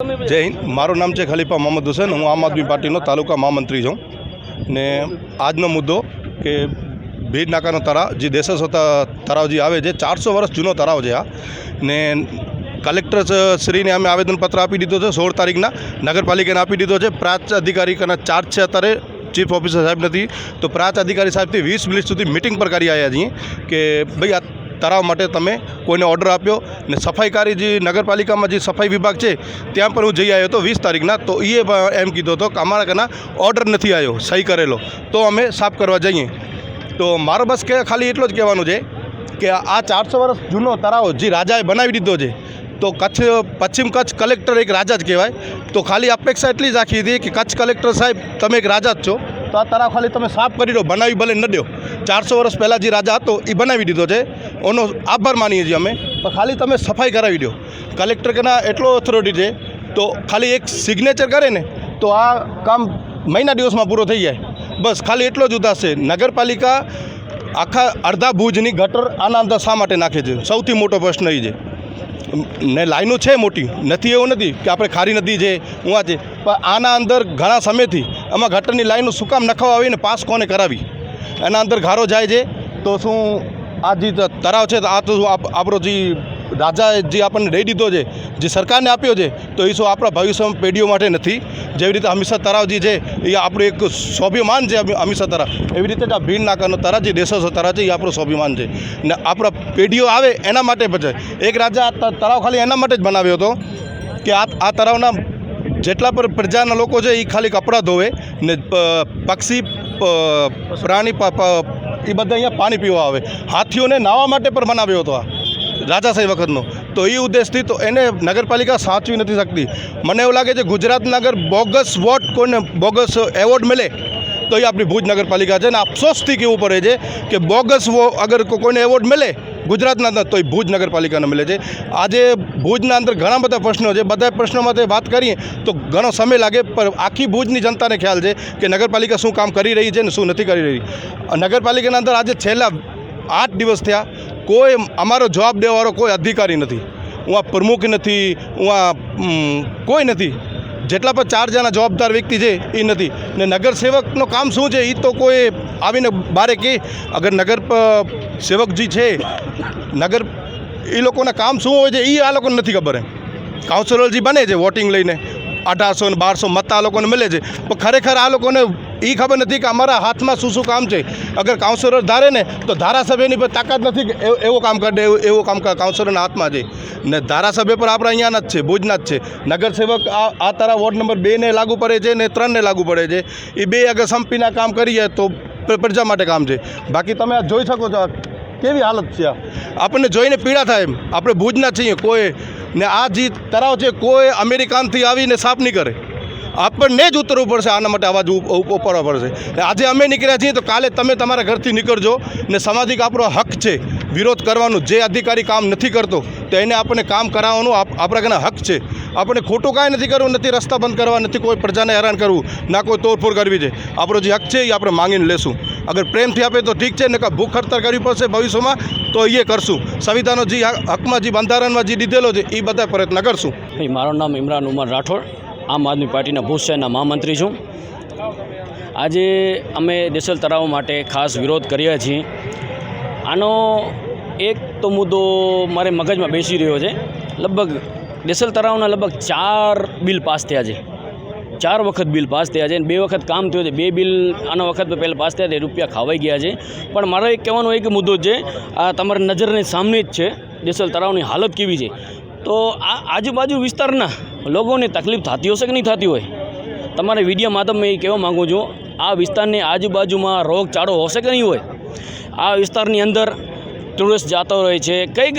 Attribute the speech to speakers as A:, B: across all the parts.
A: જય હિન્દ. મારું નામ છે ખલીફા મોહમ્મદ હુસેન. હું આમ આદમી પાર્ટીનો તાલુકા મહામંત્રી છું. ને આજનો મુદ્દો કે ભીડ નાકાનો તળાવ જે દેશસ તળાવ જે આવે છે, ચારસો વર્ષ જૂનો તળાવ છે આ. ને કલેક્ટર શ્રીને અમે આવેદનપત્ર આપી દીધો છે, સોળ તારીખના. નગરપાલિકાને આપી દીધો છે. પ્રાંત અધિકારીના ચાર્જ છે અત્યારે. ચીફ ઓફિસર સાહેબ નથી. તો પ્રાંત અધિકારી સાહેબથી વીસ મિનિટ સુધી મિટિંગ પર કરી આવ્યા છીએ કે ભાઈ આ તળાવ માટે તમે કોઈને ઓર્ડર આપ્યો ને સફાઈકારી જે નગરપાલિકામાં જે સફાઈ વિભાગ છે, ત્યાં પણ હું જઈ આવ્યો હતો વીસ તારીખના. તો એ એમ કીધો હતો કે અમારા કના ઓર્ડર નથી આવ્યો, સહી કરેલો. તો અમે સાફ કરવા જઈએ. તો મારો બસ કે ખાલી એટલો જ કહેવાનું છે કે આ ચારસો વર્ષ જૂનો તળાવ જે રાજાએ બનાવી દીધો છે, તો કચ્છ, પશ્ચિમ કચ્છ કલેક્ટર એક રાજા જ કહેવાય. તો ખાલી અપેક્ષા એટલી જ રાખી હતી કે કચ્છ કલેક્ટર સાહેબ, તમે એક રાજા જ છો. તો આ તળાવ ખાલી તમે સાફ કરી દો, બનાવી ભલે ન દો. ચારસો વર્ષ પહેલાં જે રાજા હતો એ બનાવી દીધો છે. એનો આભાર માનીએ છીએ અમે. પણ ખાલી તમે સફાઈ કરાવી દો. કલેક્ટર કેના એટલો ઓથોરિટી છે, તો ખાલી એક સિગ્નેચર કરે ને, તો આ કામ મહિના દિવસમાં પૂરો થઈ જાય. બસ, ખાલી એટલો જ ઉદાસ છે. નગરપાલિકા આખા અડધા ભુજની ગટર આના અંદર શા માટે નાખે છે? સૌથી મોટો પ્રશ્ન એ છે. ને લાઈનો છે મોટી, નથી એવું નથી કે આપણે ખારી નદી છે હું છે. પણ આના અંદર ઘણા સમયથી આમાં ગટરની લાઈનો શું કામ નખાવા આવીને પાસ કોને કરાવી? એના અંદર ઘારો જાય છે. તો શું આ જે તરાવ છે, આ તો આપ- આપણો જે રાજા જે આપણને દઈ દીધો છે, જે સરકારને આપ્યો છે, તો એ શું આપણા ભવિષ્યમાં પેઢીઓ માટે નથી. જેવી રીતે હમીરસર તળાવ જે છે એ આપણું એક સ્વાભિમાન છે હમી- તરા, એવી રીતે આ ભીડ નાકાનો તળાવ જે દેશો તરા છે એ આપણું સ્વાભિમાન છે. ને આપણા પેઢીઓ આવે એના માટે બચે એક રાજા તળાવ ખાલી એના માટે જ બનાવ્યો હતો, કે આ આ તળાવના જેટલા પણ પ્રજાના લોકો છે એ ખાલી કપડાં ધોવે ને પક્ષી પ્રાણી એ બધા અહીંયા પાણી પીવા આવે. હાથીઓને નાહવા માટે પણ બનાવ્યો હતો આ. રાજાશાહી વખતનો. તો એ ઉદ્દેશથી તો એને નગરપાલિકા સાચવી નથી શકતી. મને એવું લાગે છે ગુજરાત નગર બોગસ વોટ કોઈને બોગસ એવોર્ડ મળે, તો એ આપણી ભુજ નગરપાલિકા છે. ને અફસોસથી કહેવું પડે છે કે બોગસ વો અગર કોઈને એવોર્ડ મળે ગુજરાતના અંદર તો એ ભુજ નગરપાલિકાને મળે છે. આજે ભુજના અંદર ઘણા બધા પ્રશ્નો છે. બધા પ્રશ્નોમાં વાત કરીએ તો ઘણો સમય લાગે, પણ આખી ભુજની જનતાને ખ્યાલ છે કે નગરપાલિકા શું કામ કરી રહી છે ને શું નથી કરી રહી. નગરપાલિકાના અંદર આજે છેલ્લા આઠ દિવસ થયા કોઈ અમારો જવાબ દેવાવાળો કોઈ અધિકારી નથી. હું આ પ્રમુખ નથી, હું આ કોઈ નથી. જેટલા પણ ચાર જણા જવાબદાર વ્યક્તિ છે એ નથી. ને નગર સેવકનું કામ શું છે એ તો કોઈ આવીને બારે કે, અગર નગર સેવકજી છે, નગર એ લોકોના કામ શું હોય છે એ આ લોકોને નથી ખબર એમ. કાઉન્સિલરજી બને છે વોટિંગ લઈને. અઢારસો ને બારસો મત આ લોકોને મળે છે. પણ ખરેખર આ લોકોને એ ખબર નથી કે અમારા હાથમાં શું શું કામ છે. અગર કાઉન્સિલર ધારે ને, તો ધારાસભ્યની પર તાકાત નથી કે એવો કામ કરે એવું કામ કાઉન્સિલરના હાથમાં છે. ને ધારાસભ્ય પર આપણે અહીંયાના જ છે, ભુજના જ છે. નગરસેવક આ આ તારા વોર્ડ નંબર બેને લાગુ પડે છે ને ત્રણને લાગુ પડે છે. એ બે અગર સંપીના કામ કરીએ તો પ્રજા માટે કામ છે. બાકી તમે આ જોઈ શકો છો કેવી હાલત છે આપણને જોઈને પીડા થાય એમ. આપણે ભુજના છીએ, કોઈ ને આ જે તળાવ છે કોઈ અમેરિકાનથી આવીને સાફ નહીં કરે. આપણને જ ઉતરવું પડશે, આના માટે અવાજ ઉપ- ઉપ- ઉપાડવા પડશે. આજે અમે નીકળ્યા છીએ તો કાલે તમે તમારા ઘરથી નીકળજો ને સામાજિક આપણો હક છે, વિરોધ કરવાનું, જે અધિકારી કામ નથી કરતો, તો એને આપણને કામ કરાવવાનું આપ- આપણા ઘણા હક છે. આપણે ખોટું કાંઈ નથી કરવું, નથી રસ્તા બંધ કરવા, નથી કોઈ પ્રજાને હેરાન કરવું, ના કોઈ તોડફોડ કરવી છે. આપણો જે હક છે એ આપણે માંગીને લેશું. અગર પ્રેમથી આપે તો ઠીક છે ને કે ભૂખ હડતાળ કરવી પડશે ભવિષ્યમાં, તો એ કરશું. સંવિધાનનો જે હકમાં જે બંધારણમાં જે દીધેલો છે, એ બધા પ્રયત્ન કરશું.
B: મારું નામ ઇમરાન ઉમર રાઠોડ. આમ આદમી પાર્ટીના ભુજ શહેરના મહામંત્રી છું. આજે અમે દેસલ તળાવ માટે ખાસ વિરોધ કરીએ છીએ. આનો એક તો મુદ્દો મારે મગજમાં બેસી રહ્યો છે. લગભગ દેસલ તળાવના લગભગ ચાર બિલ પાસ થયા છે. ચાર વખત બિલ પાસ થયા છે અને બે વખત કામ થયું છે. બે બિલ આના વખત પહેલાં પાસ થયા તે રૂપિયા ખાવાઈ ગયા છે. પણ મારો એક કહેવાનો એક મુદ્દો છે, આ તમારી નજરની સામે જ છે. દેસલ તળાવની હાલત કેવી છે? તો આ આજુબાજુ વિસ્તારના લોકોને તકલીફ થતી હશે કે નહીં થતી હોય? તમારે વીડિયો માધ્યમ એ કહેવા માગું છું, આ વિસ્તારની આજુબાજુમાં રોગચાળો હશે કે નહીં હોય? આ વિસ્તારની અંદર ટુરિસ્ટ જતો રહે છે, કઈ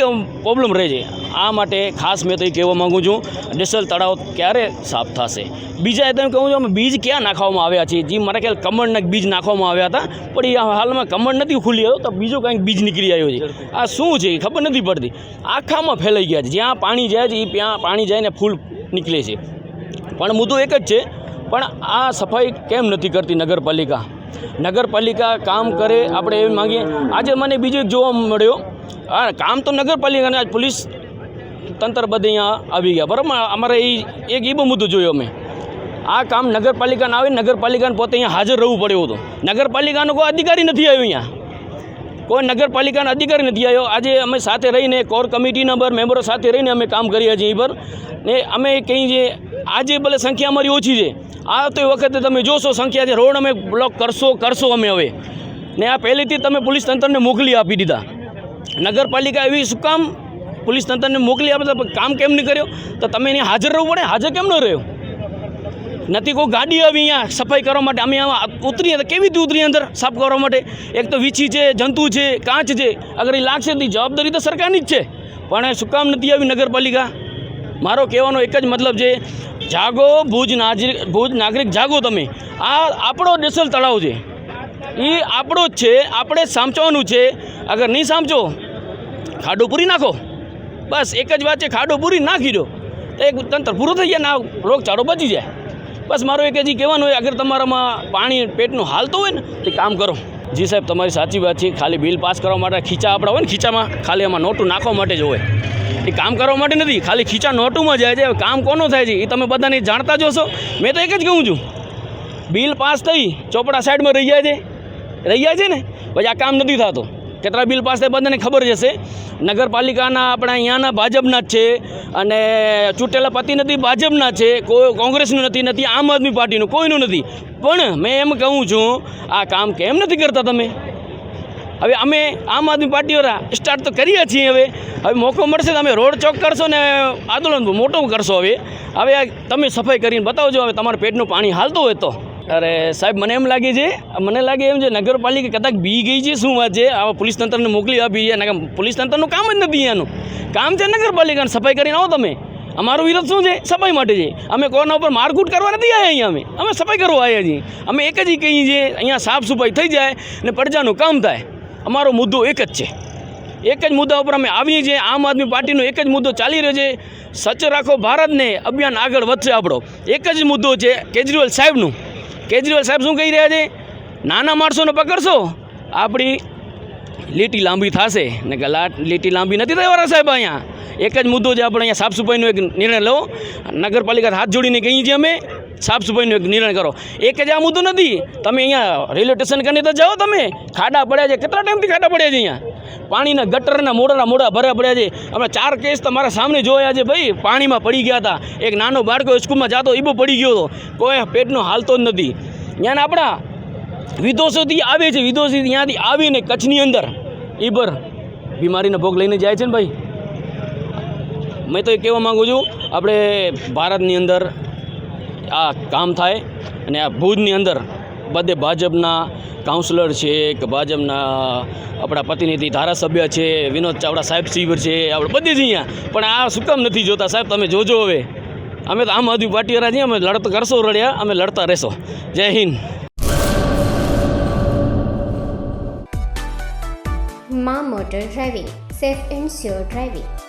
B: પ્રોબ્લેમ રહે છે. આ માટે ખાસ મેં તો એ કહેવા માગું છું ડિસલ તળાવ ક્યારે સાફ થશે? બીજા એ તમે કહું છું, અમે બીજ ક્યાં નાખવામાં આવ્યા છે જે, મારા ખ્યાલ કમળના બીજ નાખવામાં આવ્યા હતા, પણ એ હાલમાં કમળ નથી ખુલી આવ્યો, તો બીજો કંઈક બીજ નીકળી આવ્યો છે. આ શું છે, એ ખબર નથી પડતી. આખામાં ફેલાઈ ગયા છે. જ્યાં પાણી જાય છે, એ ત્યાં પાણી જાય ને ફૂલ નીકળે છે. પણ મુદ્દો એક જ છે, પણ આ સફાઈ કેમ નથી કરતી નગરપાલિકા? નગરપાલિકા કામ કરે, આપણે એમ માગીએ. આજે મને બીજું એક જોવા મળ્યો. હા કામ તો નગરપાલિકાને, આજ પોલીસ તંત્ર બધે અહીંયા આવી ગયા. બરાબર? અમારે એ એક એ બહુ મુદ્દો જોયો અમે. આ કામ નગરપાલિકાને આવે, નગરપાલિકાને પોતે અહીંયા હાજર રહેવું પડ્યું હતું. નગરપાલિકાનો કોઈ અધિકારી નથી આવ્યો અહીંયા. કોઈ નગરપાલિકાનો અધિકારી નથી આવ્યો. આજે અમે સાથે રહીને, કોર કમિટીના નંબર, મેમ્બરો સાથે રહીને અમે કામ કરીએ છીએ એ પર. ને અમે કંઈ જે આજે ભલે સંખ્યા અમારી ઓછી છે આ તો વખતે તમે જોશો સંખ્યા છે રોડ અમે બ્લોક કરશો કરશો અમે હવે. ને આ પહેલેથી તમે પોલીસ તંત્રને મોકલી આપી દીધા. નગરપાલિકા એવી શું કામ? પોલીસ તંત્રને મોકલી આપે તો કામ કેમ નહીં કર્યો? તો તમે એની હાજર રહેવું પડે? હાજર કેમ ન રહ્યો? નથી કોઈ ગાડી આવી અહીંયા સફાઈ કરવા માટે? અમે આમાં ઉતરીએ તો કેવી રીતે ઉતરીએ અંદર સાફ કરવા માટે? એક તો વીછી છે, જંતુ છે, કાંચ છે. અગર એ લાગશે તો જવાબદારી તો સરકારની જ છે. પણ શું કામ નથી આવી નગરપાલિકા? મારો કહેવાનો એક જ મતલબ છે જાગો, ભુજ નાગરિક ભુજ નાગરિક જાગો તમે. આ આપણો ડેસલ તળાવ છે. એ આપણો જ છે, આપણે સામચવાનું છે. અગર નહીં સામચો, ખાડો પૂરી નાખો. બસ એક જ વાત છે ખાડો પૂરી નાખી દો. તો એક તંત્ર પૂરું થઈ જાય ને આ રોગચાળો બચી જાય. બસ મારો એક જ કહેવાનું હોય, અગર તમારામાં પાણી પેટનું હાલતું હોય ને, તે કામ કરો. જી સાહેબ, તમારી સાચી વાત છે. ખાલી બિલ પાસ કરવા માટે ખીચા આપણા હોય ને, ખીચામાં ખાલી એમાં નોટું નાખવા માટે જ હોય. એ કામ કરવા માટે નથી, ખાલી ખીચા નોટુમાં જાય છે. કામ કોનું થાય છે, એ તમે બધાને જાણતા જ હશો. મેં તો એક જ કહું છું. બિલ પાસ થઈ, ચોપડા સાઈડમાં રહી જાય છે. રહી જાય છે ને? પછી આ કામ નથી થતું. કેટલા બિલ પાસ થાય બધાને ખબર જ હશે. નગરપાલિકાના આપણા અહીંયાના ભાજપના જ છે અને ચૂંટેલા પ્રતિનિધિ ભાજપના છે. કોઈ કોંગ્રેસનું નથી નથી, આમ આદમી પાર્ટીનું, કોઈનું નથી. પણ મેં એમ કહું છું, આ કામ કેમ નથી કરતા તમે? હવે અમે આમ આદમી પાર્ટીવાળા સ્ટાર્ટ તો કરીએ છીએ હવે. હવે મોકો મળશે તો અમે રોડ ચોક કરશો ને આંદોલન મોટું કરશો હવે. હવે તમે સફાઈ કરીને બતાવજો, હવે તમારા પેટનું પાણી હાલતું હોય તો. અરે સાહેબ, મને એમ લાગે છે, મને લાગે એમ છે, નગરપાલિકા કદાચ બી ગઈ છે, શું વાત છે? આવા પોલીસ તંત્રને મોકલી આપી છે પોલીસ તંત્રનું કામ જ નથી અહીંયાનું કામ છે નગરપાલિકાને, સફાઈ કરીને આવો તમે. અમારો વિરોધ શું છે? સફાઈ માટે છે. અમે કોના ઉપર મારકૂટ કરવા નથી આવ્યા અહીંયા અમે. અમે સફાઈ કરવા આવ્યા છીએ. અમે એક જ કહીએ છીએ, અહીંયા સાફ સફાઈ થઈ જાય ને પડજાનું કામ થાય. અમારો મુદ્દો એક જ છે. એક જ મુદ્દા ઉપર અમે આવીએ છીએ. આમ આદમી પાર્ટીનો એક જ મુદ્દો ચાલી રહ્યો છે. સચ રાખો ભારતને, અભિયાન આગળ વધશે આપણો. એક જ મુદ્દો છે, કેજરીવાલ સાહેબનું. કેજરીવાલ સાહેબ શું કહી રહ્યા છે? નાના માણસોને પકડશો? આપણી લીટી લાંબી થશે. ને કે લીટી લાંબી નથી થવાના સાહેબ અહીંયા? એક જ મુદ્દો છે, આપણે અહીંયા સાફ સફાઈનો એક નિર્ણય લો. નગરપાલિકા હાથ જોડીને કહીએ છીએ અમે. સાફ સફાઈનું એક નિર્ણય કરો. એક જ આ મુદ્દો નથી. તમે અહીંયા રેલવે સ્ટેશન કરીને તો જાઓ તમે. ખાડા પડ્યા છે. કેટલા ટાઈમથી ખાડા પડ્યા છે અહીંયા? પાણીના ગટરના મોઢાના મોડા ભર્યા પડ્યા છે. અમે ચાર કેસ તમારા સામે જોયા છે ભાઈ. પાણીમાં પડી ગયા હતા. એક નાનો બાળકો સ્કૂલમાં જતો એ પડી ગયો હતો. કોઈ પેટનો હાલતો જ નથી. ત્યાં આપણા વિદોષોથી આવે છે. વિદોષી ત્યાંથી આવીને કચ્છની અંદર એ પર બીમારીનો ભોગ લઈને જાય છે ને ભાઈ. મેં તો એ કહેવા માગું છું, આપણે ભારતની અંદર આ કામ થાય અને આ ભુજની અંદર બધે ભાજપના કાઉન્સિલર છે કે ભાજપના આપણા પ્રતિનિધિ, ધારાસભ્ય છે, વિનોદ ચાવડા સાહેબ શિવર છે, આપણે બધી જ અહીંયા. પણ આ શું કામ નથી જોતા સાહેબ? તમે જોજો હવે. અમે તો આમ આદમી પાર્ટીવાળા છીએ, અમે લડત કરશો રડ્યા, અમે લડતા રહેશો. જય હિન્દ.
C: મા motor driving, safe and sure driving.